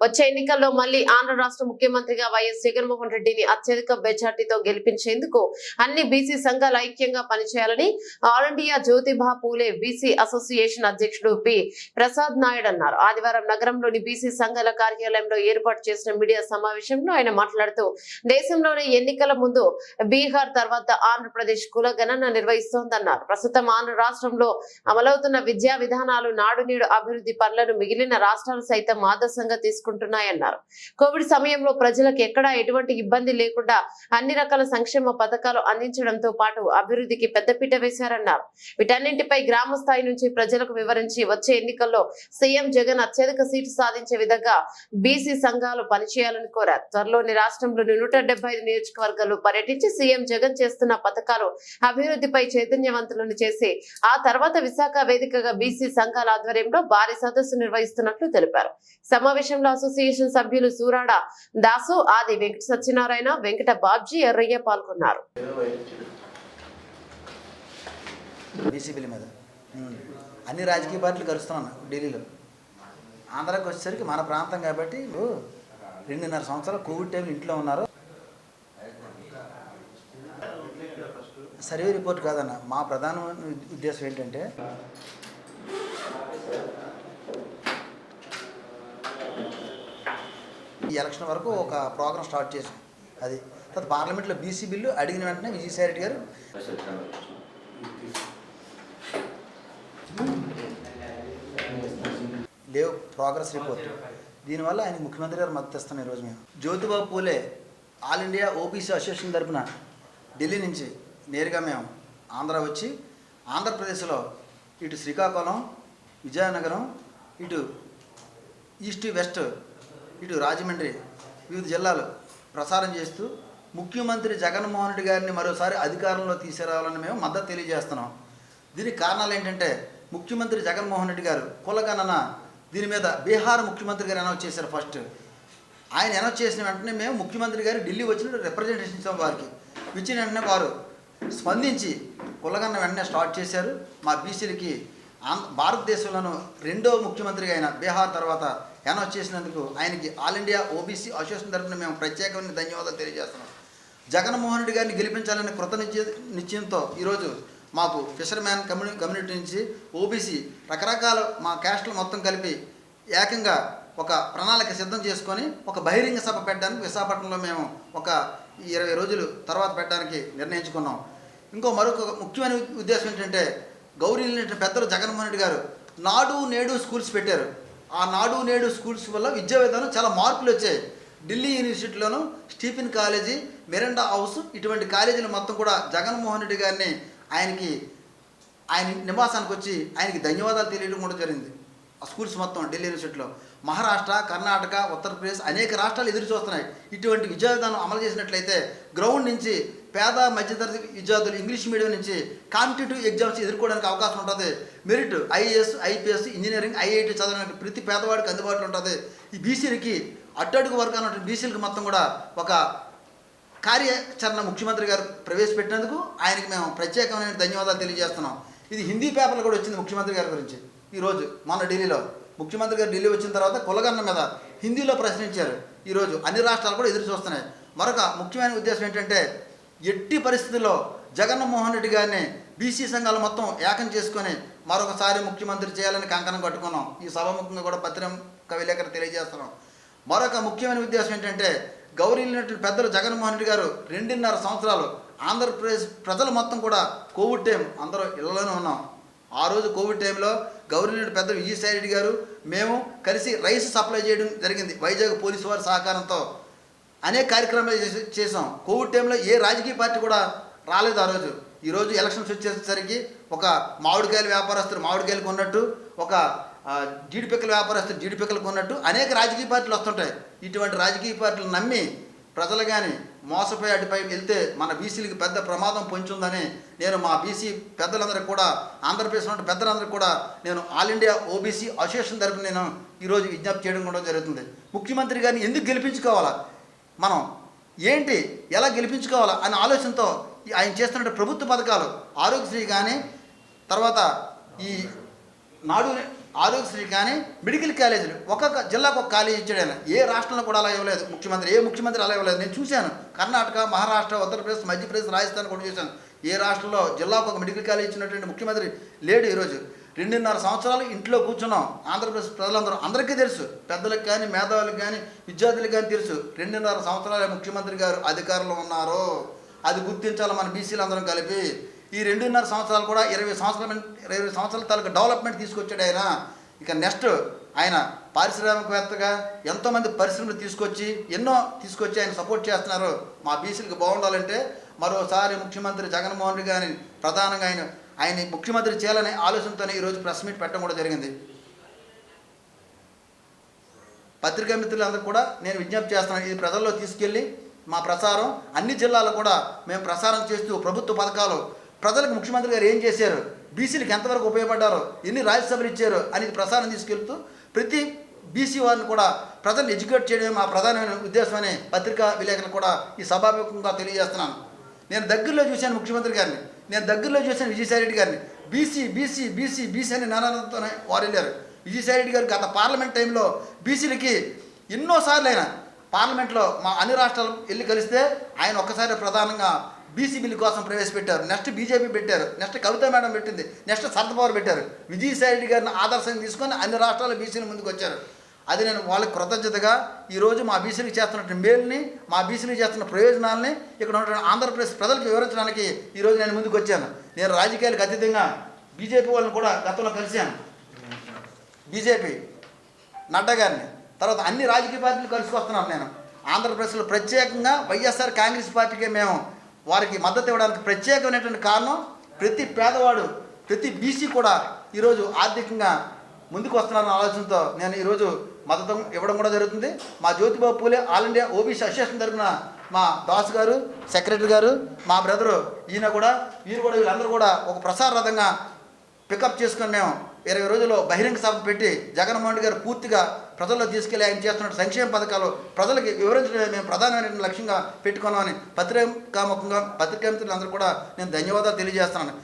వచ్చే ఎన్నికల్లో మళ్ళీ ఆంధ్ర రాష్ట్ర ముఖ్యమంత్రిగా వైఎస్ జగన్మోహన్ రెడ్డిని అత్యధిక మెజార్టీతో గెలిపించేందుకు అన్ని బీసీ సంఘాలు ఐక్యంగా పనిచేయాలని all India Jyotiba Phule BC association అధ్యక్షుడు పి. ప్రసాద్ నాయుడు అన్నారు. ఆదివారం నగరంలోని బీసీ సంఘాల కార్యాలయంలో ఏర్పాటు చేసిన మీడియా సమావేశంలో ఆయన మాట్లాడుతూ దేశంలోని ఎన్నికల ముందు బీహార్ తర్వాత ఆంధ్రప్రదేశ్ కుల గణన నిర్వహిస్తోందన్నారు. ప్రస్తుతం ఆంధ్ర రాష్ట్రంలో అమలవుతున్న విద్యా విధానాలు నాడు నేడు అభివృద్ధి పనులను మిగిలిన రాష్ట్రాలు సైతం ఆదర్శంగా తీసుకుంటున్నాయన్నారు కోవిడ్ సమయంలో ప్రజలకు ఎక్కడా ఎటువంటి ఇబ్బంది లేకుండా అన్ని రకాల సంక్షేమ పథకాలు అందించడంతో పాటు అభివృద్ధికి పెద్దపీట వేశారన్నారు. వీటన్నింటిపై గ్రామ స్థాయి నుంచి ప్రజలకు వివరించి వచ్చే ఎన్నికల్లో సీఎం జగన్ అత్యధిక సీటు సాధించే విధంగా బీసీ సంఘాలు పనిచేయాలని కోరారు. త్వరలోని రాష్ట్రంలోని నూట డెబ్బై ఐదు పర్యటించి సీఎం జగన్ చేస్తున్న పథకాలు అభివృద్ధిపై చైతన్యవంతులను చేసి ఆ తర్వాత విశాఖ వేదికగా బీసీ సంఘాల ఆధ్వర్యంలో భారీ సదస్సు నిర్వహిస్తున్నట్లు తెలిపారు. సమావేశంలో అసోసియేషన్ సభ్యులు సూరాడ దాసు ఆది వెంకట సత్యనారాయణ వెంకట బాబ్జీ ఎర్రయ్య పాల్గొన్నారు. బీసీ మీద. అన్ని రాజకీయ పార్టీలు కలుస్తున్నాను ఢిల్లీలో. ఆంధ్రాకి వచ్చేసరికి మన ప్రాంతం కాబట్టి రెండున్నర సంవత్సరాలు కోవిడ్ టైంలో ఇంట్లో ఉన్నారు. సర్వే రిపోర్ట్ కాదన్న మా ప్రధాన ఉద్దేశం ఏంటంటే ఈ ఎలక్షన్ వరకు ఒక ప్రోగ్రామ్ స్టార్ట్ చేసాం అది. తర్వాత పార్లమెంట్లో బీసీ బిల్లు అడిగిన వెంటనే విజయసాయి రెడ్డి గారు లేవు ప్రోగ్రెస్ రిపోర్ట్ దీనివల్ల ఆయన ముఖ్యమంత్రి గారు మద్దతు ఇస్తున్నాం ఈరోజు మేము. Jyotibabu Phule all India OBC association తరపున ఢిల్లీ నుంచి నేరుగా మేము ఆంధ్ర వచ్చి ఆంధ్రప్రదేశ్లో ఇటు శ్రీకాకుళం విజయనగరం ఇటు ఈస్ట్ వెస్ట్ ఇటు రాజమండ్రి వివిధ జిల్లాలు ప్రసారం చేస్తూ ముఖ్యమంత్రి జగన్మోహన్ రెడ్డి గారిని మరోసారి అధికారంలో తీసుకురావాలని మేము మద్దతు తెలియజేస్తున్నాం. దీనికి కారణాలు ఏంటంటే ముఖ్యమంత్రి జగన్మోహన్ రెడ్డి గారు కులగణన దీని మీద బీహార్ ముఖ్యమంత్రి గారు అనౌన్స్ చేశారు ఫస్ట్. ఆయన అనౌన్స్ చేసిన వెంటనే మేము ముఖ్యమంత్రి గారు ఢిల్లీ వచ్చిన రిప్రజెంటేషన్ ఇచ్చాం వారికి. ఇచ్చిన వెంటనే వారు స్పందించి కులగన్న వెంటనే స్టార్ట్ చేశారు. మా బీసీలకి ఆంధ్ర భారతదేశంలోనూ రెండో ముఖ్యమంత్రిగా అయిన బీహార్ తర్వాత అనౌన్స్ చేసినందుకు ఆయనకి ఆల్ ఇండియా ఓబీసీ అసోసియేషన్ తరఫున మేము ప్రత్యేకమైన ధన్యవాదాలు తెలియజేస్తున్నాం. జగన్మోహన్ రెడ్డి గారిని గెలిపించాలనే కృత నిశ్చయంతో ఈరోజు మాకు ఫిషర్ మ్యాన్ కమ్యూని కమ్యూనిటీ నుంచి ఓబీసీ రకరకాల మా క్యాస్ట్లు మొత్తం కలిపి ఏకంగా ఒక ప్రణాళిక సిద్ధం చేసుకొని ఒక బహిరంగ సభ పెట్టడానికి విశాఖపట్నంలో మేము ఒక ఇరవై రోజులు తర్వాత పెట్టడానికి నిర్ణయించుకున్నాం. ఇంకో మరొక ముఖ్యమైన ఉద్దేశం ఏంటంటే గౌరీ పెద్దలు జగన్మోహన్ రెడ్డి గారు నాడు నేడు స్కూల్స్ పెట్టారు. ఆ నాడు నేడు స్కూల్స్ వల్ల విద్యా విధానం చాలా మార్పులు వచ్చాయి. ఢిల్లీ యూనివర్సిటీలోను స్టీఫెన్ కాలేజీ మెరండా హౌస్ ఇటువంటి కాలేజీలు మొత్తం కూడా జగన్మోహన్ రెడ్డి గారిని ఆయనకి ఆయన నివాసానికి వచ్చి ఆయనకి ధన్యవాదాలు తెలియడం కూడా జరిగింది. ఆ స్కూల్స్ మొత్తం ఢిల్లీ యూనివర్సిటీలో. మహారాష్ట్ర కర్ణాటక ఉత్తరప్రదేశ్ అనేక రాష్ట్రాలు ఎదురు చూస్తున్నాయి. ఇటువంటి విద్యా విధానం అమలు చేసినట్లయితే గ్రౌండ్ నుంచి పేద మధ్యతరగతి విద్యార్థులు ఇంగ్లీష్ మీడియం నుంచి కాంపిటేటివ్ ఎగ్జామ్స్ ఎదుర్కోవడానికి అవకాశం ఉంటుంది. Merit IAS IPS engineering IIT చదవడానికి ప్రతి పేదవాడికి అందుబాటులో ఉంటుంది. ఈ బీసీలకి అట్టడుగు వర్గాలు బీసీలకు మొత్తం కూడా ఒక కార్యాచరణ ముఖ్యమంత్రి గారు ప్రవేశపెట్టినందుకు ఆయనకి మేము ప్రత్యేకమైన ధన్యవాదాలు తెలియజేస్తున్నాం. ఇది హిందీ పేపర్లో కూడా వచ్చింది ముఖ్యమంత్రి గారి గురించి. ఈరోజు మొన్న ఢిల్లీలో. ముఖ్యమంత్రి గారు ఢిల్లీ వచ్చిన తర్వాత కులగన్న మీద హిందీలో ప్రశ్నించారు. ఈరోజు అన్ని రాష్ట్రాలు కూడా ఎదురు చూస్తున్నాయి. మరొక ముఖ్యమైన ఉద్దేశం ఏంటంటే ఎట్టి పరిస్థితుల్లో జగన్మోహన్ రెడ్డి గారిని బీసీ సంఘాలు మొత్తం ఏకం చేసుకొని మరొకసారి ముఖ్యమంత్రి చేయాలని కంకణం కట్టుకున్నాం. ఈ సభాముఖంగా కూడా పత్రిక విలేకరు తెలియజేస్తున్నాం. మరొక ముఖ్యమైన ఉద్దేశం ఏంటంటే గౌరీలినటువంటి పెద్దలు జగన్మోహన్ రెడ్డి గారు రెండున్నర సంవత్సరాలు ఆంధ్రప్రదేశ్ ప్రజలు మొత్తం కూడా కోవిడ్ టైం అందరూ ఇళ్ళలోనే ఉన్నాం. ఆ రోజు కోవిడ్ టైంలో గౌరీలినటువంటి పెద్దలు విజయసాయి రెడ్డి గారు మేము కలిసి రైస్ సప్లై చేయడం జరిగింది. వైజాగ్ పోలీసు వారి సహకారంతో అనేక కార్యక్రమాలు చేసి- చేసాం కోవిడ్ టైంలో ఏ రాజకీయ పార్టీ కూడా రాలేదు ఆ రోజు. ఈరోజు ఎలక్షన్స్ వచ్చేసరికి ఒక మామిడికాయల వ్యాపారస్తులు మామిడికాయలు కొన్నట్టు ఒక జీడిపిక్కల వ్యాపారస్తులు జీడిపిక్కలు కొన్నట్టు అనేక రాజకీయ పార్టీలు వస్తుంటాయి. ఇటువంటి రాజకీయ పార్టీలు నమ్మి ప్రజలు కానీ మోసపోయి అటుపై వెళ్తే మన బీసీలకి పెద్ద ప్రమాదం పొంచుందని నేను మా బీసీ పెద్దలందరికీ కూడా ఆంధ్రప్రదేశ్లో ఉన్న పెద్దలందరికీ కూడా నేను ఆల్ ఇండియా ఓబీసీ అసోసియేషన్ తరపున నేను ఈరోజు విజ్ఞప్తి చేయడం కూడా జరుగుతుంది. ముఖ్యమంత్రి గారిని ఎందుకు గెలిపించుకోవాలా? మనం ఏంటి ఎలా గెలిపించుకోవాలా అనే ఆలోచనతో ఆయన చేస్తున్న ప్రభుత్వ పథకాలు ఆరోగ్యశ్రీ కానీ తర్వాత ఈ నాడు ఆరోగ్యశ్రీ కానీ మెడికల్ కాలేజీలు ఒక్కొక్క జిల్లాకు ఒక కాలేజీ ఇచ్చాడు ఆయన. ఏ రాష్ట్రంలో కూడా అలా ఇవ్వలేదు. ముఖ్యమంత్రి ఏ ముఖ్యమంత్రి అలా ఇవ్వలేదు. నేను చూశాను. కర్ణాటక మహారాష్ట్ర ఉత్తరప్రదేశ్ మధ్యప్రదేశ్ రాజస్థాన్ కూడా చూశాను. ఏ రాష్ట్రంలో జిల్లాకు ఒక మెడికల్ కాలేజ్ ఇచ్చినటువంటి ముఖ్యమంత్రి లేడు ఈరోజు. రెండున్నర సంవత్సరాలు ఇంట్లో కూర్చున్నాం. ఆంధ్రప్రదేశ్ ప్రజలందరూ అందరికీ తెలుసు. పెద్దలకు కానీ మేధావులకు కానీ విద్యార్థులకు కానీ తెలుసు. రెండున్నర సంవత్సరాల ముఖ్యమంత్రి గారు అధికారంలో ఉన్నారు అది గుర్తించాలి మన బీసీలు అందరం కలిపి. ఈ రెండున్నర సంవత్సరాలు కూడా ఇరవై సంవత్సరాల ఇరవై సంవత్సరాల తాలూకు డెవలప్మెంట్ తీసుకొచ్చాడు ఆయన. ఇక నెక్స్ట్ ఆయన పారిశ్రామికవేత్తగా ఎంతోమంది పరిశ్రమలు తీసుకొచ్చి ఎన్నో తీసుకొచ్చి ఆయన సపోర్ట్ చేస్తున్నారు. మా బీసీలకు బాగుండాలంటే మరోసారి ముఖ్యమంత్రి జగన్మోహన్ రెడ్డి గారిని ప్రధానంగా ఆయన ఆయన ముఖ్యమంత్రి చేయాలనే ఆలోచనతోనే ఈరోజు ప్రెస్ మీట్ పెట్టడం కూడా జరిగింది. పత్రికా మిత్రులందరూ కూడా నేను విజ్ఞప్తి చేస్తున్నాను ఇది ప్రజల్లో తీసుకెళ్ళి మా ప్రసారం అన్ని జిల్లాల్లో కూడా మేము ప్రసారం చేస్తూ ప్రభుత్వ పథకాలు ప్రజలకు ముఖ్యమంత్రి గారు ఏం చేశారు బీసీలకు ఎంతవరకు ఉపయోగపడ్డారు ఎన్ని రాజ్యసభలు ఇచ్చారు అనేది ప్రసారం తీసుకెళ్తూ ప్రతి బీసీ వారిని కూడా ప్రజలను ఎడ్యుకేట్ చేయడమే మా ప్రధానమైన ఉద్దేశమని పత్రికా విలేకరులు కూడా ఈ సభాముఖంగా తెలియజేస్తున్నాను. నేను దగ్గరలో చూశాను ముఖ్యమంత్రి గారిని. నేను దగ్గరలో చూసిన విజయసాయిరెడ్డి గారిని. బీసీ బీసీ బీసీ బీసీ అని నానాలతోనే వారు వెళ్ళారు. విజయసాయి రెడ్డి గారు గత పార్లమెంట్ టైంలో బీసీలకి ఎన్నోసార్లు ఆయన పార్లమెంట్లో మా అన్ని రాష్ట్రాలు వెళ్ళి కలిస్తే ఆయన ఒక్కసారి ప్రధానంగా బీసీ బిల్లు కోసం ప్రవేశపెట్టారు. నెక్స్ట్ బీజేపీ పెట్టారు. నెక్స్ట్ కవిత మేడం పెట్టింది. నెక్స్ట్ సర్దపవర్ పెట్టారు. విజయసాయి రెడ్డి గారిని ఆదర్శంగా తీసుకొని అన్ని రాష్ట్రాల బీసీలు ముందుకు వచ్చారు. అది నేను వాళ్ళకి కృతజ్ఞతగా ఈరోజు మా బీసీలకు చేస్తున్న మేలుని మా బీసీలకు చేస్తున్న ప్రయోజనాలని ఇక్కడ ఉన్నటువంటి ఆంధ్రప్రదేశ్ ప్రజలకు వివరించడానికి ఈరోజు నేను ముందుకు వచ్చాను. నేను రాజకీయాలకు అతీతంగా బీజేపీ వాళ్ళని కూడా గతంలో కలిశాను. బీజేపీ నడ్డా గారిని. తర్వాత అన్ని రాజకీయ పార్టీలు కలుసుకొస్తున్నాను నేను. ఆంధ్రప్రదేశ్లో ప్రత్యేకంగా వైఎస్ఆర్ కాంగ్రెస్ పార్టీకి మేము వారికి మద్దతు ఇవ్వడానికి ప్రత్యేకమైనటువంటి కారణం ప్రతి పేదవాడు ప్రతి బీసీ కూడా ఈరోజు ఆర్థికంగా ముందుకు వస్తున్నారన్న ఆలోచనతో నేను ఈరోజు మద్దతు ఇవ్వడం కూడా జరుగుతుంది. మా Jyotibabu Phule all India OBC association తరఫున మా దాస్ గారు సెక్రటరీ గారు మా బ్రదరు ఈయన కూడా వీరు కూడా వీళ్ళందరూ కూడా ఒక ప్రసార రథంగా పికప్ చేసుకొని మేము ఇరవై రోజుల్లో బహిరంగ సభ పెట్టి జగన్మోహన్ రెడ్డి గారు పూర్తిగా ప్రజల్లో తీసుకెళ్ళి ఆయన చేస్తున్న సంక్షేమ పథకాలు ప్రజలకు వివరించడమే మేము ప్రధానమైన లక్ష్యంగా పెట్టుకున్నామని పత్రికాముఖంగా పత్రికా మిత్రులందరూ కూడా నేను ధన్యవాదాలు తెలియజేస్తున్నాను.